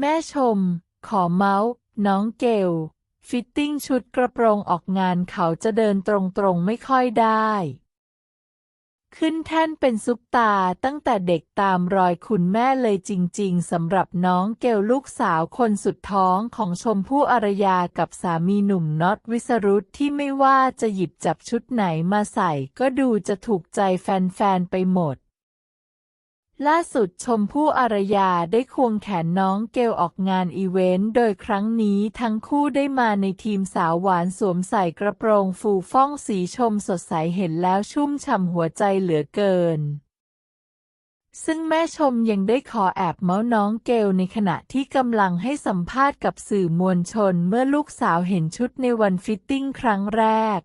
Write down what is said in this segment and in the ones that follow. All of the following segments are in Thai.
แม่ชม ขอเมาส์ น้องเกล ฟิตติ้งชุดกระโปรงออกงานเขาจะเดินตรงๆไม่ค่อยได้ ขึ้นแท่นเป็นซุปตาตั้งแต่เด็กตามรอยคุณแม่เลยจริงๆสำหรับน้องเกลลูกสาวคนสุดท้องของชมพู่อารยากับสามีหนุ่มน็อตวิสรุตที่ไม่ว่าจะหยิบจับชุดไหนมาใส่ก็ดูจะถูกใจแฟนๆไปหมด ล่าสุดชมพู่อารยาได้ควงแขนน้องเกลออกงานอีเวนต์ โดยครั้งนี้ทั้งคู่ได้มาในทีมสาวหวานสวมใส่กระโปรงฟูฟ่องสีชมสดใสเห็นแล้วชุ่มฉ่ำหัวใจเหลือเกิน ซึ่งแม่ชมยังได้ขอแอบเมาส์น้องเกลในขณะที่กำลังให้สัมภาษณ์กับสื่อมวลชนเมื่อลูกสาวเห็นชุดในวันฟิตติ้งครั้งแรก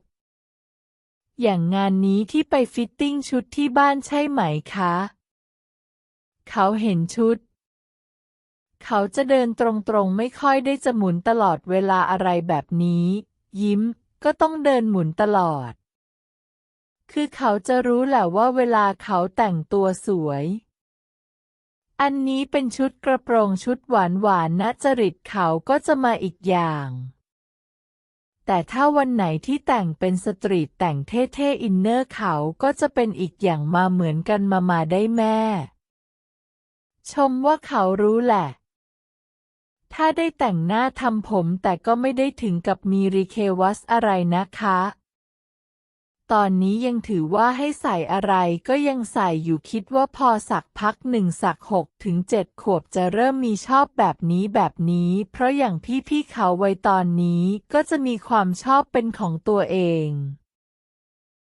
อย่างงานนี้ที่ไปฟิตติ้งชุดที่บ้านใช่ไหมคะ เขาเห็นชุด เขาจะเดินตรงๆ ไม่ค่อยได้จะหมุนตลอดเวลาอะไรแบบนี้ ยิ้ม ก็ต้องเดินหมุนตลอด คือเขาจะรู้แหละว่าเวลาเขาแต่งตัวสวย อันนี้เป็นชุดกระโปรงชุดหวานหวานๆนะจริตเขาก็จะมาอีกอย่าง แต่ถ้าวันไหนที่แต่งเป็นสตรีทแต่งเท่ๆอินเนอร์เขาก็จะเป็นอีกอย่างมาเหมือนกันมามาได้แม่ ชมว่าเขารู้แหละ ถ้าได้แต่งหน้าทำผมแต่ก็ไม่ได้ถึงกับมีรีเควัสอะไรนะคะ ตอนนี้ยังถือว่าให้ใส่อะไรก็ยังใส่อยู่คิดว่าพอสักพักหนึ่งสักหกถึงเจ็ดขวบจะเริ่มมีชอบแบบนี้แบบนี้ เพราะอย่างพี่ๆเขาไวัยตอนนี้ก็จะมีความชอบเป็นของตัวเอง